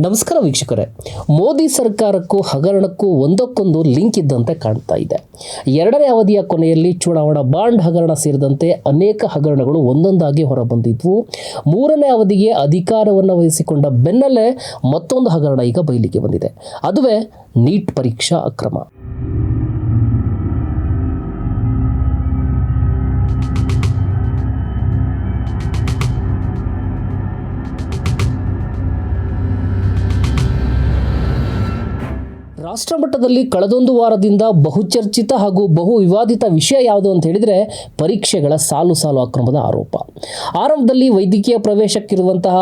ನಮಸ್ಕಾರ ವೀಕ್ಷಕರೇ. ಮೋದಿ ಸರ್ಕಾರಕ್ಕೂ ಹಗರಣಕ್ಕೂ ಒಂದಕ್ಕೊಂದು ಲಿಂಕ್ ಇದ್ದಂತೆ ಕಾಣ್ತಾ ಇದೆ. ಎರಡನೇ ಅವಧಿಯ ಕೊನೆಯಲ್ಲಿ ಚುನಾವಣಾ ಬಾಂಡ್ ಹಗರಣ ಸೇರಿದಂತೆ ಅನೇಕ ಹಗರಣಗಳು ಒಂದೊಂದಾಗಿ ಹೊರಬಂದಿದ್ವು. ಮೂರನೇ ಅವಧಿಗೆ ಅಧಿಕಾರವನ್ನು ವಹಿಸಿಕೊಂಡ ಬೆನ್ನಲ್ಲೇ ಮತ್ತೊಂದು ಹಗರಣ ಈಗ ಬಯಲಿಗೆ ಬಂದಿದೆ. ಅದುವೇ ನೀಟ್ ಪರೀಕ್ಷಾ ಅಕ್ರಮ. ರಾಷ್ಟ್ರ ಮಟ್ಟದಲ್ಲಿ ಕಳೆದೊಂದು ವಾರದಿಂದ ಬಹುಚರ್ಚಿತ ಹಾಗೂ ಬಹು ವಿವಾದಿತ ವಿಷಯ ಯಾವುದು ಅಂತ ಹೇಳಿದರೆ ಪರೀಕ್ಷೆಗಳ ಸಾಲು ಸಾಲು ಅಕ್ರಮದ ಆರೋಪ. ಆರಂಭದಲ್ಲಿ ವೈದ್ಯಕೀಯ ಪ್ರವೇಶಕ್ಕಿರುವಂತಹ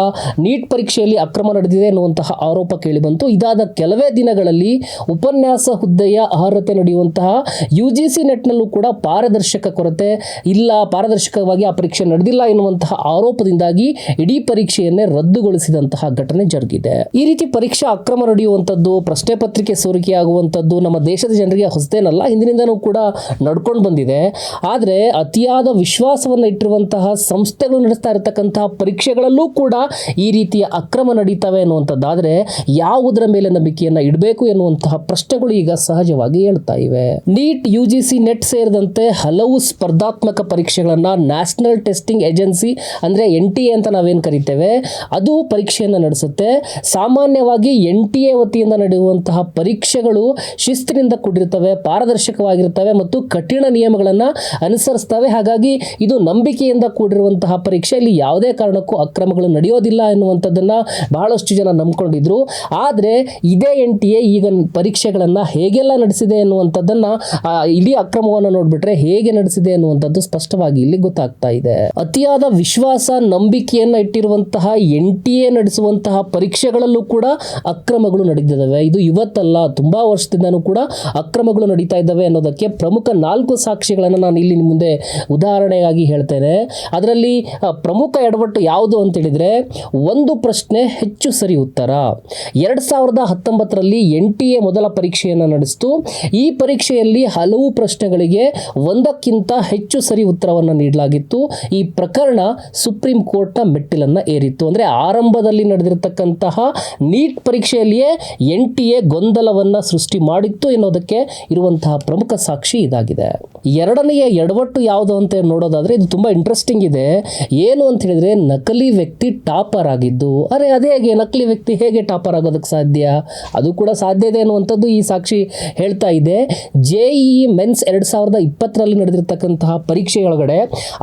ನೀಟ್ ಪರೀಕ್ಷೆಯಲ್ಲಿ ಅಕ್ರಮ ನಡೆದಿದೆ ಎನ್ನುವಂತಹ ಆರೋಪ ಕೇಳಿಬಂತು. ಇದಾದ ಕೆಲವೇ ದಿನಗಳಲ್ಲಿ ಉಪನ್ಯಾಸ ಹುದ್ದೆಯ ಅರ್ಹತೆ ನಡೆಯುವಂತಹ ಯು ಜಿ ಸಿ ನೆಟ್ನಲ್ಲೂ ಕೂಡ ಪಾರದರ್ಶಕ ಕೊರತೆ ಇಲ್ಲ, ಪಾರದರ್ಶಕವಾಗಿ ಆ ಪರೀಕ್ಷೆ ನಡೆದಿಲ್ಲ ಎನ್ನುವಂತಹ ಆರೋಪದಿಂದಾಗಿ ಇಡೀ ಪರೀಕ್ಷೆಯನ್ನೇ ರದ್ದುಗೊಳಿಸಿದಂತಹ ಘಟನೆ ಜರುಗಿದೆ. ಈ ರೀತಿ ಪರೀಕ್ಷಾ ಅಕ್ರಮ ನಡೆಯುವಂಥದ್ದು ಪ್ರಶ್ನೆ ಪತ್ರಿಕೆ ಸೋರಿಕೆಯಾಗುವಂಥದ್ದು ನಮ್ಮ ದೇಶದ ಜನರಿಗೆ ಹೊಸದೇನಲ್ಲ ಹಿಂದಿನಿಂದನೂ ಕೂಡ ನಡ್ಕೊಂಡು ಬಂದಿದೆ. ಆದರೆ ಅತಿಯಾದ ವಿಶ್ವಾಸವನ್ನು ಇಟ್ಟಿರುವಂತಹ ಸಂಸ್ಥೆಗಳು ನಡೆಸ್ತಾ ಇರತಕ್ಕಂತಹ ಪರೀಕ್ಷೆಗಳಲ್ಲೂ ಕೂಡ ಈ ರೀತಿಯ ಅಕ್ರಮ ನಡೀತವೆ ಅನ್ನುವಂಥದ್ದಾದರೆ ಯಾವುದರ ಮೇಲೆ ನಂಬಿಕೆಯನ್ನು ಇಡಬೇಕು ಎನ್ನುವಂತಹ ಪ್ರಶ್ನೆಗಳು ಈಗ ಸಹಜವಾಗಿ ಹೇಳ್ತಾ ಇವೆ. NEET U G C NET ಸೇರಿದಂತೆ ಹಲವು ಸ್ಪರ್ಧಾತ್ಮಕ ಪರೀಕ್ಷೆಗಳನ್ನು ನ್ಯಾಷನಲ್ ಟೆಸ್ಟಿಂಗ್ ಏಜೆನ್ಸಿ ಅಂದರೆ ಎನ್ ಟಿ ಎ ಅಂತ ನಾವೇನು ಕರಿತೇವೆ, ಅದು ಪರೀಕ್ಷೆಯನ್ನು ನಡೆಸುತ್ತೆ. ಸಾಮಾನ್ಯವಾಗಿ ಎನ್ ಟಿ ಎ ವತಿಯಿಂದ ನಡೆಯುವಂತಹ ಪರೀಕ್ಷೆಗಳು ಶಿಸ್ತಿನಿಂದ ಕೂಡಿರ್ತವೆ ಪಾರದರ್ಶಕವಾಗಿರ್ತವೆ ಮತ್ತು ಕಠಿಣ ನಿಯಮಗಳನ್ನು ಅನುಸರಿಸ್ತವೆ ಹಾಗಾಗಿ ಇದು ನಂಬಿಕೆಯಿಂದ ಕೂಡಿರುವಂತಹ ಪರೀಕ್ಷೆಯಲ್ಲಿ ಯಾವುದೇ ಕಾರಣಕ್ಕೂ ಅಕ್ರಮಗಳು ನಡೆಯೋದಿಲ್ಲ ಎನ್ನುವಂಥದ್ದನ್ನು ಬಹಳಷ್ಟು ಜನ ನಂಬ್ಕೊಂಡಿದ್ರು. ಆದರೆ ಇದೇ ಎನ್ ಟಿ ಎ ಈಗ ಪರೀಕ್ಷೆಗಳನ್ನು ಹೇಗೆಲ್ಲ ನಡೆಸಿದೆ ಎನ್ನುವಂಥದ್ದನ್ನು ಇಡೀ ಅಕ್ರಮವನ್ನು ನೋಡಿಬಿಟ್ರೆ ಹೇಗೆ ನಡೆಸಿದೆ ಎನ್ನುವಂಥದ್ದು ಸ್ಪಷ್ಟವಾಗಿ ಇಲ್ಲಿ ಗೊತ್ತಾಗ್ತಾ ಇದೆ. ಅತಿಯಾದ ವಿಶ್ವಾಸ, ನಂಬಿಕೆಯನ್ನು ಇಟ್ಟಿರುವಂತಹ ಎನ್ ಟಿ ಎ ನಡೆಸುವಂತಹ ಪರೀಕ್ಷೆಗಳಲ್ಲೂ ಕೂಡ ಅಕ್ರಮಗಳು ನಡೆದಿದ್ದಾವೆ. ಇದು ಇವತ್ತಲ್ಲ ತುಂಬಾ ವರ್ಷದಿಂದನೂ ಕೂಡ ಅಕ್ರಮಗಳು ನಡೀತಾ ಇದ್ದಾವೆ ಅನ್ನೋದಕ್ಕೆ ಪ್ರಮುಖ ನಾಲ್ಕು ಸಾಕ್ಷಿಗಳನ್ನು ನಾನು ಇಲ್ಲಿ ಮುಂದೆ ಉದಾಹರಣೆಯಾಗಿ ಹೇಳ್ತೇನೆ. ಅದರಲ್ಲಿ ಪ್ರಮುಖ ಎಡವಟ್ಟು ಯಾವುದು ಅಂತ ಹೇಳಿದ್ರೆ, ಒಂದು ಪ್ರಶ್ನೆ ಹೆಚ್ಚು ಸರಿ ಉತ್ತರ. ಎರಡು ಸಾವಿರದ ಹತ್ತೊಂಬತ್ತರಲ್ಲಿ ಎನ್ ಟಿ ಎ ಮೊದಲ ಪರೀಕ್ಷೆಯನ್ನು ನಡೆಸಿತು. ಈ ಪರೀಕ್ಷೆಯಲ್ಲಿ ಹಲವು ಪ್ರಶ್ನೆಗಳಿಗೆ ಒಂದಕ್ಕಿಂತ ಹೆಚ್ಚು ಸರಿ ಉತ್ತರವನ್ನು ನೀಡಲಾಗಿತ್ತು. ಈ ಪ್ರಕರಣ ಸುಪ್ರೀಂ ಕೋರ್ಟ್ನ ಮೆಟ್ಟಿಲನ್ನು ಏರಿತ್ತು. ಅಂದರೆ ಆರಂಭದಲ್ಲಿ ನಡೆದಿರತಕ್ಕಂತಹ ನೀಟ್ ಪರೀಕ್ಷೆಯಲ್ಲಿಯೇ ಎನ್ ಟಿ ಎ ಗೊಂದಲವನ್ನು ಸೃಷ್ಟಿ ಮಾಡಿತ್ತು ಎನ್ನುವುದಕ್ಕೆ ಇರುವಂತಹ ಪ್ರಮುಖ ಸಾಕ್ಷಿ ಇದಾಗಿದೆ. ಎರಡನೆಯ ಎಡವಟ್ಟು ಯಾವುದು ಅಂತ ನೋಡೋದಾದರೆ ಇದು ತುಂಬ ಇಂಟ್ರೆಸ್ಟಿಂಗ್ ಇದೆ. ಏನು ಅಂತ ಹೇಳಿದರೆ ನಕಲಿ ವ್ಯಕ್ತಿ ಟಾಪರ್ ಆಗಿದ್ದು, ಅರೆ ಅದೇ ಹೇಗೆ ನಕಲಿ ವ್ಯಕ್ತಿ ಹೇಗೆ ಟಾಪರ್ ಆಗೋದಕ್ಕೆ ಸಾಧ್ಯ? ಅದು ಕೂಡ ಸಾಧ್ಯ ಇದೆ ಅನ್ನುವಂಥದ್ದು ಈ ಸಾಕ್ಷಿ ಹೇಳ್ತಾ ಇದೆ. ಜೆ ಇ ಮೆನ್ಸ್ ಎರಡು ಸಾವಿರದ ಇಪ್ಪತ್ತರಲ್ಲಿ ನಡೆದಿರ್ತಕ್ಕಂತಹ ಪರೀಕ್ಷೆಯೊಳಗಡೆ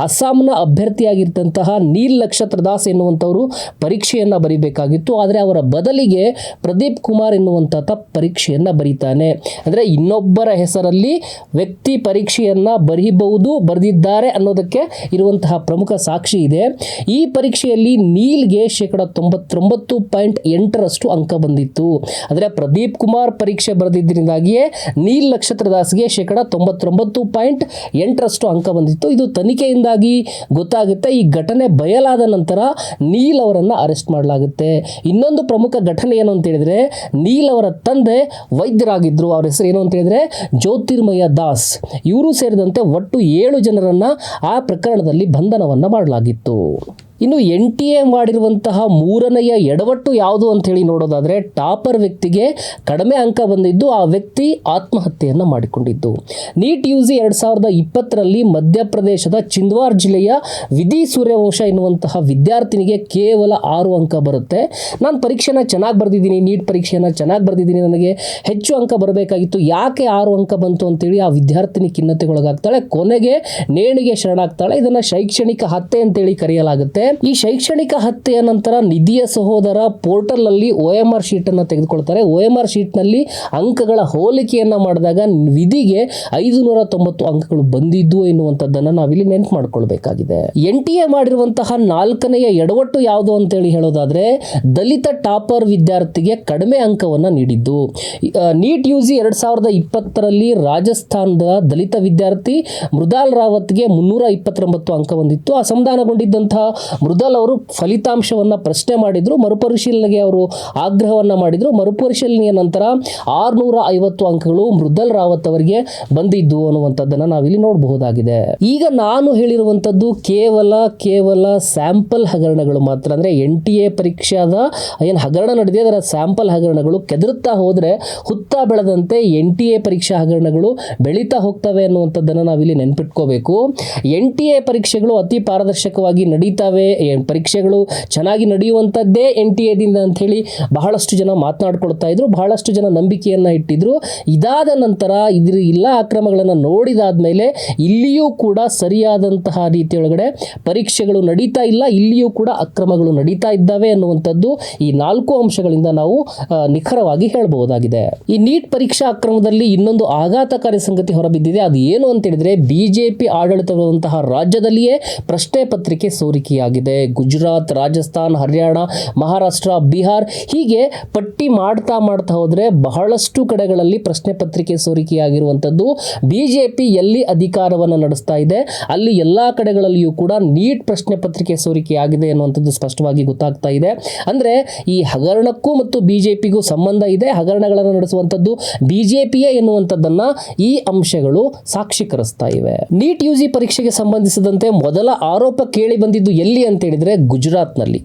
ಅಸ್ಸಾಂನ ಅಭ್ಯರ್ಥಿಯಾಗಿರ್ತಂತಹ ನೀಲ್ ನಕ್ಷತ್ರ ದಾಸ್ ಎನ್ನುವಂಥವರು ಪರೀಕ್ಷೆಯನ್ನು ಬರೀಬೇಕಾಗಿತ್ತು. ಆದರೆ ಅವರ ಬದಲಿಗೆ ಪ್ರದೀಪ್ ಕುಮಾರ್ ಎನ್ನುವಂಥ ಪರೀಕ್ಷೆಯನ್ನು ಬರೀತಾನೆ. ಅಂದರೆ ಇನ್ನೊಬ್ಬರ ಹೆಸರಲ್ಲಿ ವ್ಯಕ್ತಿ ಪರೀಕ್ಷೆಯನ್ನು ಬರೀಬಹುದು, ಬರೆದಿದ್ದಾರೆ ಅನ್ನೋದಕ್ಕೆ ಇರುವಂತಹ ಪ್ರಮುಖ ಸಾಕ್ಷಿ ಇದೆ. ಈ ಪರೀಕ್ಷೆಯಲ್ಲಿ ನೀಲ್ಗೆ ಶೇಕಡ ತೊಂಬತ್ತೊಂಬತ್ತು ಪಾಯಿಂಟ್ ಎಂಟರಷ್ಟು ಅಂಕ ಬಂದಿತ್ತು. ಅಂದರೆ ಪ್ರದೀಪ್ ಕುಮಾರ್ ಪರೀಕ್ಷೆ ಬರೆದಿದ್ದರಿಂದಾಗಿಯೇ ನೀಲ್ ನಕ್ಷತ್ರದಾಸ್ಗೆ ಶೇಕಡ ತೊಂಬತ್ತೊಂಬತ್ತು ಪಾಯಿಂಟ್ ಎಂಟರಷ್ಟು ಅಂಕ ಬಂದಿತ್ತು. ಇದು ತನಿಖೆಯಿಂದಾಗಿ ಗೊತ್ತಾಗುತ್ತೆ. ಈ ಘಟನೆ ಬಯಲಾದ ನಂತರ ನೀಲ್ ಅವರನ್ನು ಅರೆಸ್ಟ್ ಮಾಡಲಾಗುತ್ತೆ. ಇನ್ನೊಂದು ಪ್ರಮುಖ ಘಟನೆ ಏನು ಅಂತ ಹೇಳಿದರೆ, ನೀಲ್ ಅವರ ತಂದೆ ವೈದ್ಯರಾಗಿದ್ದರು ಅವ್ರ ಹೆಸರು ಏನು ಅಂತ ಹೇಳಿದ್ರೆ ಜ್ಯೋತಿರ್ಮಯ ದಾಸ್. ಇವರು ಸೇರಿದಂತೆ ಒಟ್ಟು ಏಳು ಜನರನ್ನು ಆ ಪ್ರಕರಣದಲ್ಲಿ ಬಂಧನವನ್ನು ಮಾಡಲಾಗಿತ್ತು. ಇನ್ನು ಎನ್ ಟಿ ಎ ಮಾಡಿರುವಂತಹ ಮೂರನೆಯ ಎಡವಟ್ಟು ಯಾವುದು ಅಂಥೇಳಿ ನೋಡೋದಾದರೆ ಟಾಪರ್ ವ್ಯಕ್ತಿಗೆ ಕಡಿಮೆ ಅಂಕ ಬಂದಿದ್ದು ಆ ವ್ಯಕ್ತಿ ಆತ್ಮಹತ್ಯೆಯನ್ನು ಮಾಡಿಕೊಂಡಿದ್ದು. ನೀಟ್ ಯು ಜಿ ಎರಡು ಸಾವಿರದ ಇಪ್ಪತ್ತರಲ್ಲಿ ಮಧ್ಯಪ್ರದೇಶದ ಚಿಂದ್ವಾರ್ ಜಿಲ್ಲೆಯ ವಿಧಿ ಸೂರ್ಯವಂಶ ಎನ್ನುವಂತಹ ವಿದ್ಯಾರ್ಥಿನಿಗೆ ಕೇವಲ ಆರು ಅಂಕ ಬರುತ್ತೆ. ನಾನು ಪರೀಕ್ಷೆನ ಚೆನ್ನಾಗಿ ಬರೆದಿದ್ದೀನಿ, ನೀಟ್ ಪರೀಕ್ಷೆನ ಚೆನ್ನಾಗಿ ಬರೆದಿದ್ದೀನಿ, ನನಗೆ ಹೆಚ್ಚು ಅಂಕ ಬರಬೇಕಾಗಿತ್ತು, ಯಾಕೆ ಆರು ಅಂಕ ಬಂತು ಅಂತೇಳಿ ಆ ವಿದ್ಯಾರ್ಥಿನಿ ಖಿನ್ನತೆಗೊಳಗಾಗ್ತಾಳೆ. ಕೊನೆಗೆ ನೇಣಿಗೆ ಶರಣಾಗ್ತಾಳೆ. ಇದನ್ನು ಶೈಕ್ಷಣಿಕ ಹತ್ಯೆ ಅಂತೇಳಿ ಕರೆಯಲಾಗುತ್ತೆ. ಈ ಶೈಕ್ಷಣಿಕ ಹತ್ಯೆಯ ನಂತರ ನಿಧಿಯ ಸಹೋದರ ಪೋರ್ಟಲ್ ಅಲ್ಲಿ ಒ ಎಂ ಆರ್ ಶೀಟ್ ಅನ್ನು ತೆಗೆದುಕೊಳ್ತಾರೆ. ಒ ಎಂ ಆರ್ ಶೀಟ್ನಲ್ಲಿ ಅಂಕಗಳ ಹೋಲಿಕೆಯನ್ನ ಮಾಡಿದಾಗ ವಿಧಿಗೆ ಐದು ನೂರ ತೊಂಬತ್ತು ಅಂಕಗಳು ಬಂದಿದ್ದು ಎನ್ನುವಂಥದ್ದನ್ನು ನಾವಿಲ್ಲಿ ನೆನ್ಪು ಮಾಡಿಕೊಳ್ಬೇಕಾಗಿದೆ. ಎನ್ ಟಿ ಎ ಮಾಡಿರುವಂತಹ ನಾಲ್ಕನೆಯ ಎಡವಟ್ಟು ಯಾವುದು ಅಂತೇಳಿ ಹೇಳೋದಾದ್ರೆ ದಲಿತ ಟಾಪರ್ ವಿದ್ಯಾರ್ಥಿಗೆ ಕಡಿಮೆ ಅಂಕವನ್ನು ನೀಡಿದ್ದು. ನೀಟ್ ಯು ಜಿ ಎರಡು ಸಾವಿರದ ಇಪ್ಪತ್ತರಲ್ಲಿ ರಾಜಸ್ಥಾನದ ದಲಿತ ವಿದ್ಯಾರ್ಥಿ ಮೃದಾಲ್ ರಾವತ್ಗೆ ಮುನ್ನೂರ ಇಪ್ಪತ್ತೊಂಬತ್ತು ಅಂಕ ಬಂದಿತ್ತು. ಅಸಮಾಧಾನಗೊಂಡಿದ್ದಂತಹ ಮೃದಲ್ ಅವರು ಫಲಿತಾಂಶವನ್ನು ಪ್ರಶ್ನೆ ಮಾಡಿದ್ರು, ಮರುಪರಿಶೀಲನೆಗೆ ಅವರು ಆಗ್ರಹವನ್ನು ಮಾಡಿದ್ರು. ಮರುಪರಿಶೀಲನೆಯ ನಂತರ ಆರುನೂರ ಐವತ್ತು ಅಂಕಗಳು ಮೃದಲ್ ರಾವತ್ ಅವರಿಗೆ ಬಂದಿದ್ದು ಅನ್ನುವಂಥದ್ದನ್ನು ನಾವಿಲ್ಲಿ ನೋಡಬಹುದಾಗಿದೆ. ಈಗ ನಾನು ಹೇಳಿರುವಂಥದ್ದು ಕೇವಲ ಕೇವಲ ಸ್ಯಾಂಪಲ್ ಹಗರಣಗಳು ಮಾತ್ರ. ಅಂದರೆ ಎನ್ ಟಿ ಎ ಪರೀಕ್ಷಾದ ಏನು ಹಗರಣ ನಡೆದಿದೆ, ಅದರ ಸ್ಯಾಂಪಲ್ ಹಗರಣಗಳು ಕೆದರುತ್ತಾ ಹೋದರೆ, ಹುತ್ತಾ ಬೆಳೆದಂತೆ ಎನ್ ಟಿ ಎ ಪರೀಕ್ಷಾ ಹಗರಣಗಳು ಬೆಳೀತಾ ಹೋಗ್ತವೆ ಅನ್ನುವಂಥದ್ದನ್ನು ನಾವಿಲ್ಲಿ ನೆನ್ಪಿಟ್ಕೋಬೇಕು. ಎನ್ ಟಿ ಎ ಪರೀಕ್ಷೆಗಳು ಅತಿ ಪಾರದರ್ಶಕವಾಗಿ ನಡೀತಾವೆ. ಪರೀಕ್ಷೆಗಳು ಚೆನ್ನಾಗಿ ನಡೆಯುವಂಥದ್ದೇ ಎನ್ ಟಿ ಎದಿಂದ ಅಂಥೇಳಿ ಬಹಳಷ್ಟು ಜನ ಮಾತನಾಡ್ಕೊಳ್ತಾ ಇದ್ರು, ಬಹಳಷ್ಟು ಜನ ನಂಬಿಕೆಯನ್ನು ಇಟ್ಟಿದ್ರು. ಇದಾದ ನಂತರ ಇದ್ರ ಎಲ್ಲ ಅಕ್ರಮಗಳನ್ನು ನೋಡಿದಾದ್ಮೇಲೆ ಇಲ್ಲಿಯೂ ಕೂಡ ಸರಿಯಾದಂತಹ ರೀತಿಯೊಳಗಡೆ ಪರೀಕ್ಷೆಗಳು ನಡೀತಾ ಇಲ್ಲ, ಇಲ್ಲಿಯೂ ಕೂಡ ಅಕ್ರಮಗಳು ನಡೀತಾ ಇದ್ದಾವೆ ಅನ್ನುವಂಥದ್ದು ಈ ನಾಲ್ಕು ಅಂಶಗಳಿಂದ ನಾವು ನಿಖರವಾಗಿ ಹೇಳಬಹುದಾಗಿದೆ. ಈ ನೀಟ್ ಪರೀಕ್ಷಾ ಅಕ್ರಮದಲ್ಲಿ ಇನ್ನೊಂದು ಆಘಾತಕಾರಿ ಸಂಗತಿ ಹೊರಬಿದ್ದಿದೆ. ಅದು ಏನು ಅಂತ ಹೇಳಿದ್ರೆ ಬಿಜೆಪಿ ಆಡಳಿತವಿರುವಂತಹ ರಾಜ್ಯದಲ್ಲಿಯೇ ಪ್ರಶ್ನೆ ಪತ್ರಿಕೆ ಸೋರಿಕೆಯಾಗಿದೆ. ಗುಜರಾತ್, ರಾಜಸ್ಥಾನ್, ಹರಿಯಾಣ, ಮಹಾರಾಷ್ಟ್ರ, ಬಿಹಾರ್ ಹೀಗೆ ಪಟ್ಟಿ ಮಾಡ್ತಾ ಮಾಡ್ತಾ ಹೋದ್ರೆ ಬಹಳಷ್ಟು ಕಡೆಗಳಲ್ಲಿ ಪ್ರಶ್ನೆ ಪತ್ರಿಕೆ ಸೋರಿಕೆಯಾಗಿರುವಂಥದ್ದು. ಬಿಜೆಪಿ ಎಲ್ಲಿ ಅಧಿಕಾರವನ್ನು ನಡೆಸ್ತಾ ಇದೆ? ಅಲ್ಲಿ ಎಲ್ಲ ಕಡೆಗಳಲ್ಲಿಯೂ ಕೂಡ ನೀಟ್ ಪ್ರಶ್ನೆ ಪತ್ರಿಕೆ ಸೋರಿಕೆಯಾಗಿದೆ ಅನ್ನುವಂಥದ್ದು ಸ್ಪಷ್ಟವಾಗಿ ಗೊತ್ತಾಗ್ತಾ ಇದೆ. ಅಂದರೆ ಈ ಹಗರಣಕ್ಕೂ ಮತ್ತು ಬಿಜೆಪಿಗೂ ಸಂಬಂಧ ಇದೆ. ಹಗರಣಗಳನ್ನು ನಡೆಸುವಂಥದ್ದು ಬಿಜೆಪಿಯೇ ಎನ್ನುವಂಥದ್ದನ್ನು ಈ ಅಂಶಗಳು ಸಾಕ್ಷೀಕರಿಸ್ತಾ ಇವೆ. ನೀಟ್ ಯು ಜಿ ಪರೀಕ್ಷೆಗೆ ಸಂಬಂಧಿಸಿದಂತೆ ಮೊದಲ ಆರೋಪ ಕೇಳಿ ಬಂದಿದ್ದು ಎಲ್ಲಿ ಅಂತ ಹೇಳಿದರೆ ಗುಜರಾತ್ನಲ್ಲಿ.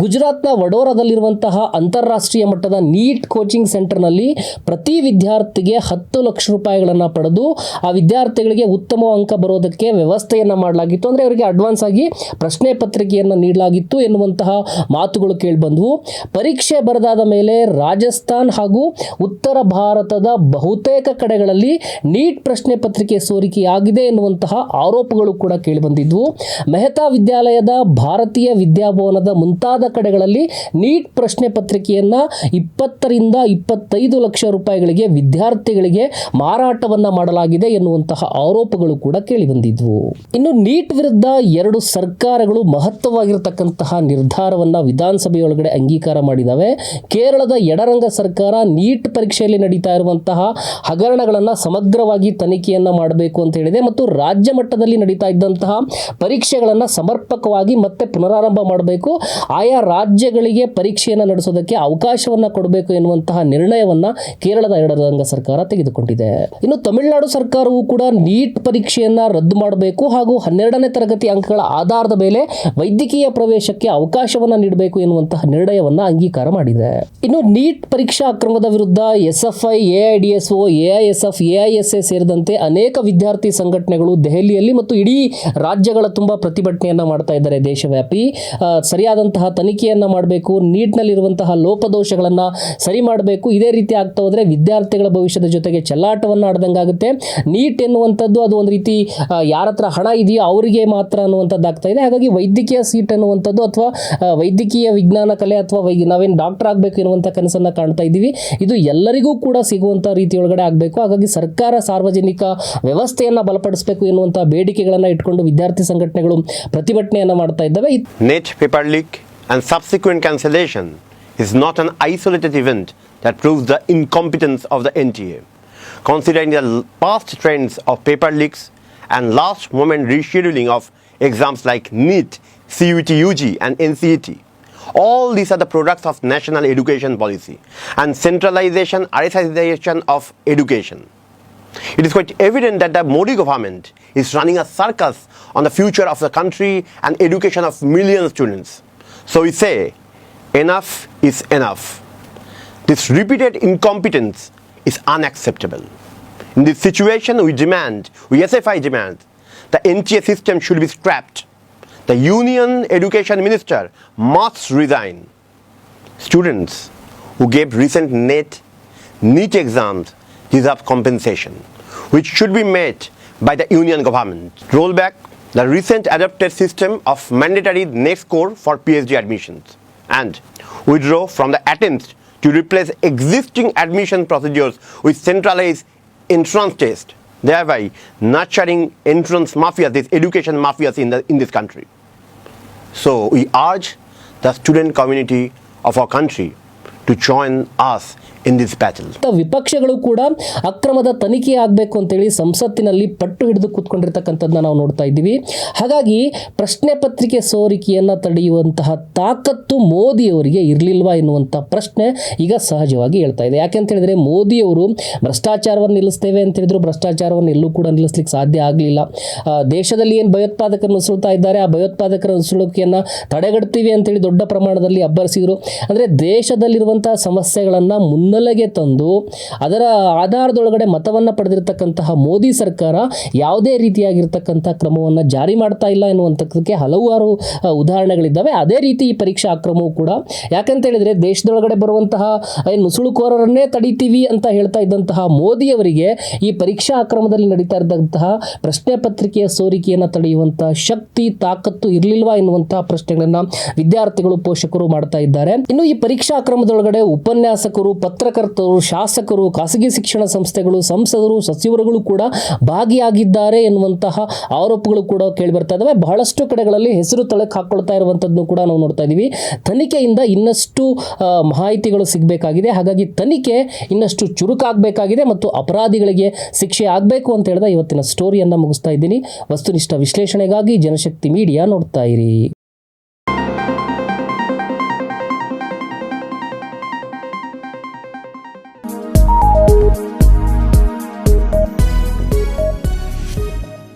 ಗುಜರಾತ್ನ ವಡೋರಾದಲ್ಲಿರುವಂತಹ ಅಂತಾರಾಷ್ಟ್ರೀಯ ಮಟ್ಟದ ನೀಟ್ ಕೋಚಿಂಗ್ ಸೆಂಟರ್ನಲ್ಲಿ ಪ್ರತಿ ವಿದ್ಯಾರ್ಥಿಗೆ ಹತ್ತು ಲಕ್ಷ ರೂಪಾಯಿಗಳನ್ನು ಪಡೆದು ಆ ವಿದ್ಯಾರ್ಥಿಗಳಿಗೆ ಉತ್ತಮ ಅಂಕ ಬರೋದಕ್ಕೆ ವ್ಯವಸ್ಥೆಯನ್ನು ಮಾಡಲಾಗಿತ್ತು. ಅಂದರೆ ಅವರಿಗೆ ಅಡ್ವಾನ್ಸ್ ಆಗಿ ಪ್ರಶ್ನೆ ಪತ್ರಿಕೆಯನ್ನು ನೀಡಲಾಗಿತ್ತು ಎನ್ನುವಂತಹ ಮಾತುಗಳು ಕೇಳಿಬಂದವು. ಪರೀಕ್ಷೆ ಬರೆದಾದ ಮೇಲೆ ರಾಜಸ್ಥಾನ್ ಹಾಗೂ ಉತ್ತರ ಭಾರತದ ಬಹುತೇಕ ಕಡೆಗಳಲ್ಲಿ ನೀಟ್ ಪ್ರಶ್ನೆ ಪತ್ರಿಕೆ ಸೋರಿಕೆಯಾಗಿದೆ ಎನ್ನುವಂತಹ ಆರೋಪಗಳು ಕೂಡ ಕೇಳಿಬಂದಿದ್ವು. ಮೆಹತಾ ವಿದ್ಯಾಲಯದ ಭಾರತೀಯ ವಿದ್ಯಾಭವನದ ಮುಂತಾದ ಕಡೆಗಳಲ್ಲಿ ನೀಟ್ ಪ್ರಶ್ನೆ ಪತ್ರಿಕೆಯನ್ನು ಇಪ್ಪತ್ತರಿಂದ ಇಪ್ಪತ್ತೈದು ಲಕ್ಷ ರೂಪಾಯಿಗಳಿಗೆ ವಿದ್ಯಾರ್ಥಿಗಳಿಗೆ ಮಾರಾಟವನ್ನು ಮಾಡಲಾಗಿದೆ ಎನ್ನುವಂತಹ ಆರೋಪಗಳು ಕೂಡ ಕೇಳಿಬಂದಿದ್ವು ಇನ್ನು ನೀಟ್ ವಿರುದ್ಧ ಎರಡು ಸರ್ಕಾರಗಳು ಮಹತ್ವವಾಗಿರತಕ್ಕಂತಹ ನಿರ್ಧಾರವನ್ನು ವಿಧಾನಸಭೆಯೊಳಗಡೆ ಅಂಗೀಕಾರ ಮಾಡಿದ್ದಾವೆ ಕೇರಳದ ಎಡರಂಗ ಸರ್ಕಾರ ನೀಟ್ ಪರೀಕ್ಷೆಯಲ್ಲಿ ನಡೀತಾ ಇರುವಂತಹ ಹಗರಣಗಳನ್ನು ಸಮಗ್ರವಾಗಿ ತನಿಖೆಯನ್ನು ಮಾಡಬೇಕು ಅಂತ ಹೇಳಿದೆ ಮತ್ತು ರಾಜ್ಯ ಮಟ್ಟದಲ್ಲಿ ನಡೀತಾ ಇದ್ದಂತಹ ಪರೀಕ್ಷೆಗಳನ್ನು ಸಮರ್ಪಕವಾಗಿ ಮತ್ತೆ ಪುನರಾರಂಭ ಮಾಡಬೇಕು. ಆಯಾ ರಾಜ್ಯಗಳಿಗೆ ಪರೀಕ್ಷೆಯನ್ನು ನಡೆಸೋದಕ್ಕೆ ಅವಕಾಶವನ್ನ ಕೊಡಬೇಕು ಎನ್ನುವಂತಹ ನಿರ್ಣಯವನ್ನ ಕೇರಳದ ಎಡರಂಗ ಸರ್ಕಾರ ತೆಗೆದುಕೊಂಡಿದೆ. ಇನ್ನು ತಮಿಳುನಾಡು ಸರ್ಕಾರವು ಕೂಡ ನೀಟ್ ಪರೀಕ್ಷೆಯನ್ನ ರದ್ದು ಮಾಡಬೇಕು ಹಾಗೂ ಹನ್ನೆರಡನೇ ತರಗತಿ ಅಂಕಗಳ ಆಧಾರದ ಮೇಲೆ ವೈದ್ಯಕೀಯ ಪ್ರವೇಶಕ್ಕೆ ಅವಕಾಶವನ್ನ ನೀಡಬೇಕು ಎನ್ನುವಂತಹ ನಿರ್ಣಯವನ್ನ ಅಂಗೀಕಾರ ಮಾಡಿದೆ. ಇನ್ನು ನೀಟ್ ಪರೀಕ್ಷಾ ಅಕ್ರಮದ ವಿರುದ್ಧ ಎಸ್ಎಫ್ಐ ಎಐಡಿಎಸ್ಒ ಎಐಎಸ್ಎಫ್ ಎಐಎಸ್ಎ ಸೇರಿದಂತೆ ಅನೇಕ ವಿದ್ಯಾರ್ಥಿ ಸಂಘಟನೆಗಳು ದೆಹಲಿಯಲ್ಲಿ ಮತ್ತು ಇಡೀ ರಾಜ್ಯಗಳ ತುಂಬ ಪ್ರತಿಭಟನೆಯನ್ನ ಮಾಡ್ತಾ ಇದ್ದಾರೆ. ದೇಶವ್ಯಾಪಿ ಆ, ಸರಿಯಾದಂತಹ ತನಿಖೆಯನ್ನು ಮಾಡಬೇಕು ನೀಟ್ನಲ್ಲಿರುವಂತಹ ಲೋಪದೋಷಗಳನ್ನ ಸರಿ ಮಾಡಬೇಕು ಇದೇ ರೀತಿ ಆಗ್ತಾ ಹೋದ್ರೆ ವಿದ್ಯಾರ್ಥಿಗಳ ಭವಿಷ್ಯದ ಜೊತೆಗೆ ಚೆಲ್ಲಾಟವನ್ನು ಆಡ್ದಂಗಾಗುತ್ತೆ. ನೀಟ್ ಎನ್ನುವಂಥದ್ದು ಅದು ಒಂದು ರೀತಿ ಯಾರ ಹತ್ರ ಹಣ ಇದೆಯೋ ಅವರಿಗೆ ಮಾತ್ರ ಅನ್ನುವಂಥದ್ದು ಆಗ್ತಾ ಇದೆ. ಹಾಗಾಗಿ ವೈದ್ಯಕೀಯ ಸೀಟ್ ಅನ್ನುವಂಥದ್ದು ಅಥವಾ ವೈದ್ಯಕೀಯ ವಿಜ್ಞಾನ ಕಲೆ ಅಥವಾ ವೈ ನಾವೇನು ಡಾಕ್ಟರ್ ಆಗಬೇಕು ಎನ್ನುವಂಥ ಕನಸನ್ನು ಕಾಣ್ತಾ ಇದ್ದೀವಿ. ಇದು ಎಲ್ಲರಿಗೂ ಕೂಡ ಸಿಗುವಂಥ ರೀತಿಯೊಳಗಡೆ ಆಗಬೇಕು. ಹಾಗಾಗಿ ಸರ್ಕಾರ ಸಾರ್ವಜನಿಕ ವ್ಯವಸ್ಥೆಯನ್ನು ಬಲಪಡಿಸಬೇಕು ಎನ್ನುವಂಥ ಬೇಡಿಕೆಗಳನ್ನು ಇಟ್ಕೊಂಡು ವಿದ್ಯಾರ್ಥಿ ಸಂಘಟನೆಗಳು ಪ್ರತಿಭಟನೆಯನ್ನು ಮಾಡ್ತಾ ಇದ್ದಾವೆ ಇದ್- Net paper leak and subsequent cancellation is not an isolated event that proves the incompetence of the NTA. Considering the l- past trends of paper leaks and last moment rescheduling of exams like NEET, CUT UG, and NCET, all these are the products of national education policy and centralization, RSIzation of education. It is quite evident that the Modi government is running a circus on the future of the country and education of millions of students. So we say, enough is enough. This repeated incompetence is unacceptable. In this situation, we demand, we SFI demand, the NTA system should be scrapped. The Union Education Minister must resign. Students who gave recent NET, NEET exams deserve compensation, which should be made by the union government. Roll back the recent adopted system of mandatory next score for PhD admissions and withdraw from the attempt to replace existing admission procedures with centralized entrance test, thereby nurturing entrance mafias, these education mafias in, the, in this country. So we urge the student community of our country to join us in this ಬ್ಯಾಚಲ್ ವಿಪಕ್ಷಗಳು ಕೂಡ ಅಕ್ರಮದ ತನಿಖೆ ಆಗಬೇಕು ಅಂತೇಳಿ ಸಂಸತ್ತಿನಲ್ಲಿ ಪಟ್ಟು ಹಿಡಿದು ಕೂತ್ಕೊಂಡಿರ್ತಕ್ಕಂಥದ್ದನ್ನ ನಾವು ನೋಡ್ತಾ ಇದ್ದೀವಿ. ಹಾಗಾಗಿ ಪ್ರಶ್ನೆ ಪತ್ರಿಕೆ ಸೋರಿಕೆಯನ್ನು ತಡೆಯುವಂತಹ ತಾಕತ್ತು ಮೋದಿಯವರಿಗೆ ಇರಲಿಲ್ವಾ ಎನ್ನುವಂಥ ಪ್ರಶ್ನೆ ಈಗ ಸಹಜವಾಗಿ ಹೇಳ್ತಾ ಇದೆ. ಯಾಕೆ ಅಂತ ಹೇಳಿದ್ರೆ ಮೋದಿಯವರು ಭ್ರಷ್ಟಾಚಾರವನ್ನು ನಿಲ್ಲಿಸ್ತೇವೆ ಅಂತ ಹೇಳಿದ್ರು ಭ್ರಷ್ಟಾಚಾರವನ್ನು ಎಲ್ಲೂ ಕೂಡ ನಿಲ್ಲಿಸ್ಲಿಕ್ಕೆ ಸಾಧ್ಯ ಆಗಲಿಲ್ಲ. ದೇಶದಲ್ಲಿ ಏನು ಭಯೋತ್ಪಾದಕರು ನುಸುಳ್ತಾ ಇದ್ದಾರೆ, ಆ ಭಯೋತ್ಪಾದಕರ ನುಸುಳುವಿಕೆಯನ್ನು ತಡೆಗಟ್ತೀವಿ ಅಂತೇಳಿ ದೊಡ್ಡ ಪ್ರಮಾಣದಲ್ಲಿ ಅಬ್ಬರಿಸಿದರು. ಅಂದರೆ ದೇಶದಲ್ಲಿರುವಂತಹ ಸಮಸ್ಯೆಗಳನ್ನು ಮುನ್ನೆಲೆಗೆ ತಂದು ಅದರ ಆಧಾರದೊಳಗಡೆ ಮತವನ್ನು ಪಡೆದಿರತಕ್ಕಂತಹ ಮೋದಿ ಸರ್ಕಾರ ಯಾವುದೇ ರೀತಿಯಾಗಿರ್ತಕ್ಕಂಥ ಕ್ರಮವನ್ನು ಜಾರಿ ಮಾಡ್ತಾ ಇಲ್ಲ ಎನ್ನುವಂಥದ್ದಕ್ಕೆ ಹಲವಾರು ಉದಾಹರಣೆಗಳಿದ್ದಾವೆ. ಅದೇ ರೀತಿ ಈ ಪರೀಕ್ಷಾ ಅಕ್ರಮವು ಕೂಡ. ಯಾಕಂತ ಹೇಳಿದರೆ ದೇಶದೊಳಗಡೆ ಬರುವಂತಹ ನುಸುಳುಕೋರರನ್ನೇ ತಡಿತೀವಿ ಅಂತ ಹೇಳ್ತಾ ಇದ್ದಂತಹ ಮೋದಿಯವರಿಗೆ ಈ ಪರೀಕ್ಷಾ ಅಕ್ರಮದಲ್ಲಿ ನಡೀತಾ ಇದ್ದಂತಹ ಪ್ರಶ್ನೆ ಪತ್ರಿಕೆಯ ಸೋರಿಕೆಯನ್ನು ತಡೆಯುವಂತಹ ಶಕ್ತಿ, ತಾಕತ್ತು ಇರಲಿಲ್ವಾ ಎನ್ನುವಂತಹ ಪ್ರಶ್ನೆಗಳನ್ನು ವಿದ್ಯಾರ್ಥಿಗಳು, ಪೋಷಕರು ಮಾಡ್ತಾ ಇದ್ದಾರೆ. ಇನ್ನು ಈ ಪರೀಕ್ಷಾ ಅಕ್ರಮದೊಳಗಡೆ ಉಪನ್ಯಾಸಕರು ಪತ್ರಕರ್ತರು, ಶಾಸಕರು, ಖಾಸಗಿ ಶಿಕ್ಷಣ ಸಂಸ್ಥೆಗಳು, ಸಂಸದರು, ಸಚಿವರುಗಳು ಕೂಡ ಭಾಗಿಯಾಗಿದ್ದಾರೆ ಎನ್ನುವಂತಹ ಆರೋಪಗಳು ಕೂಡ ಕೇಳಿ ಬರ್ತಾ ಇದಾವೆ. ಬಹಳಷ್ಟು ಕಡೆಗಳಲ್ಲಿ ಹೆಸರು ತಳಕ್ಕೆ ಹಾಕೊಳ್ತಾ ಇರುವಂಥದ್ದು ಕೂಡ ನಾವು ನೋಡ್ತಾ ಇದ್ದೀವಿ ತನಿಖೆಯಿಂದ ಇನ್ನಷ್ಟು ಮಾಹಿತಿಗಳು ಸಿಗಬೇಕಾಗಿದೆ. ಹಾಗಾಗಿ ತನಿಖೆ ಇನ್ನಷ್ಟು ಚುರುಕಾಗಬೇಕಾಗಿದೆ ಮತ್ತು ಅಪರಾಧಿಗಳಿಗೆ ಶಿಕ್ಷೆ ಆಗಬೇಕು ಅಂತ ಹೇಳಿದ ಇವತ್ತಿನ ಸ್ಟೋರಿಯನ್ನು ಮುಗಿಸ್ತಾ ಇದ್ದೀನಿ. ವಸ್ತುನಿಷ್ಠ ವಿಶ್ಲೇಷಣೆಗಾಗಿ ಜನಶಕ್ತಿ ಮೀಡಿಯಾ ನೋಡ್ತಾ ಇರಿ.